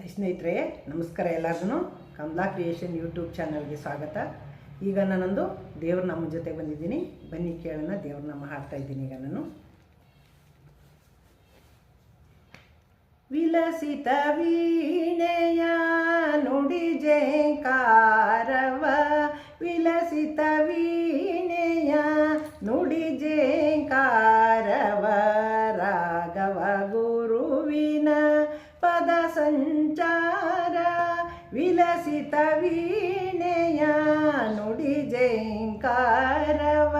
ಸ್ನೇಹಿತರೆ, ನಮಸ್ಕಾರ ಎಲ್ಲರಿಗೂ ಕಮಲಾ ಕ್ರಿಯೇಷನ್ ಯೂಟ್ಯೂಬ್ ಚಾನಲ್ಗೆ ಸ್ವಾಗತ. ಈಗ ನಾನೊಂದು ದೇವ್ರ ನಮ್ಮ ಜೊತೆ ಬಂದಿದ್ದೀನಿ. ಬನ್ನಿ ಕೇಳೋಣ, ದೇವ್ರ ನಮ್ಮ ಹಾಡ್ತಾ ಇದ್ದೀನಿ ಈಗ ನಾನು. ವಿಲಸಿತ ವೀಣೆಯ ನುಡಿ ಜೇಂಕಾರವ ವಿಲಸಿತ ವೀಣೆಯ ನುಡಿ ಜೈಂಕಾರವ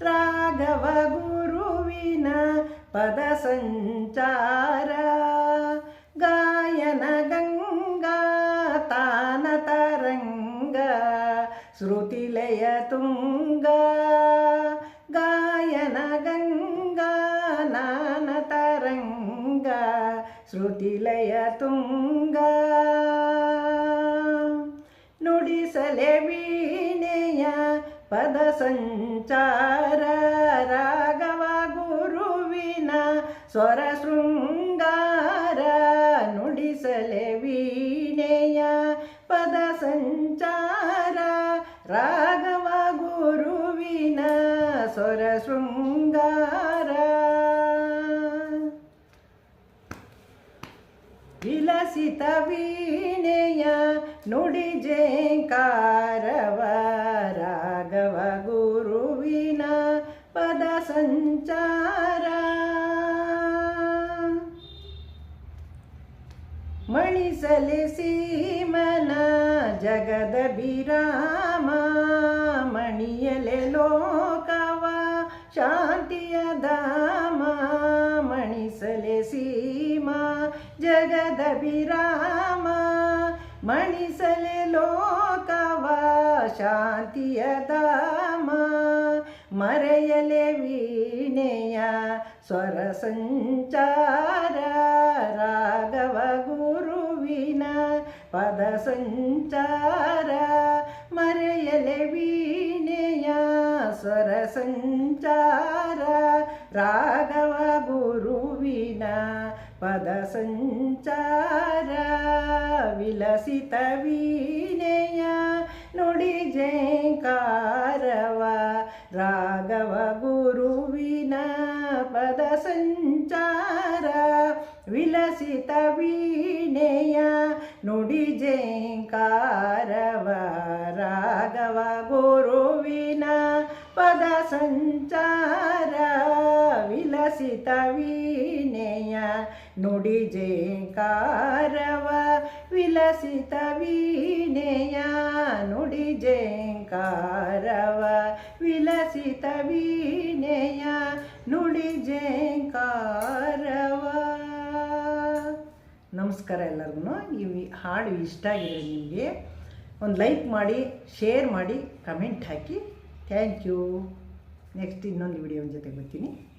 ರಾಘವ ಗುರುವಿನ ಪದ ಸಂಚಾರ. ಗಾಯನ ಗಂಗಾ ತಾನ ತರಂಗ ಶ್ರುತಿಲಯ ತುಂಗ. ಗಾಯನ ಗಂಗಾ ನಾನ ತರಂಗ ಶ್ರುತಿಲಯ ತುಂಗ. ಪದ ಸಂಚಾರ ರಾಘವ ಗುರುವಿನ ಸ್ವರ ಶೃಂಗಾರ ನುಡಿಸಲೆ ವೀಣೆಯ ಪದ ಸಂಚಾರ ರಾಘವ ಗುರುವಿನ ಸ್ವರ ಶೃಂಗಾರ. ವಿಲಸಿತ ವೀಣೆಯ ನುಡಿ ಜೇಂಕಾರವ ಸಂಚಾರ ಮಣಿಸಲೆ ಸೀಮನ ಜಗದ ಬಿರಾಮ ಮಣಿಯಲೆ ಲೋಕವ ಶಾಂತಿಯ ಧಾಮ ಮಣಿಸಲೆ ಸೀಮಾ ಜಗದ ವಿರಾಮ ಮಣಿಸಲೆ ಲೋಕವ ಶಾಂತಿಯ ಧಾಮ ಮರೆಯಲೆ ವೀಣೆಯ ಸ್ವರ ಸಂಚಾರ ರಾಘವ ಗುರುವಿನ ಪದ ಸಂಚಾರ ಮರೆಯಲೆ ವೀಣೆಯ ಸ್ವರ ಸಂಚಾರ ರಾಘವ ಗುರುವಿನ ಪದ ಸಂಚಾರ ವಿಲಸಿತ ವೀಣೆಯ ಪದ ಸಂಚಾರ ವಿಲಸಿತ ವೀಣೆಯ ನುಡಿ ಜೇಂಕಾರವ ರಾಘವ ಗುರುವಿನ ಪದ ಸಂಚಾರ ವಿಲಸಿತ ವೀಣೆಯ ನುಡಿ ಜೇಂಕಾರವ ವಿಲಸಿತ ವೀಣೆಯ ನುಡಿ ಜೇಂಕಾರವ ವಿಲಸಿತ ವೀಣೆಯ ನುಡಿ ಜೇಂಕಾರವ ನಮಸ್ಕಾರ ಎಲ್ಲರಿಗೂ ಈ ಹಾಡು ಇಷ್ಟ ಆಗಿದೆ ನಿಮಗೆ ಒಂದು ಲೈಕ್ ಮಾಡಿ, ಶೇರ್ ಮಾಡಿ, comment hockey. Thank you. Next ಇನ್ನೊಂದು ವಿಡಿಯೋ ಜೊತೆ ಬರ್ತೀನಿ.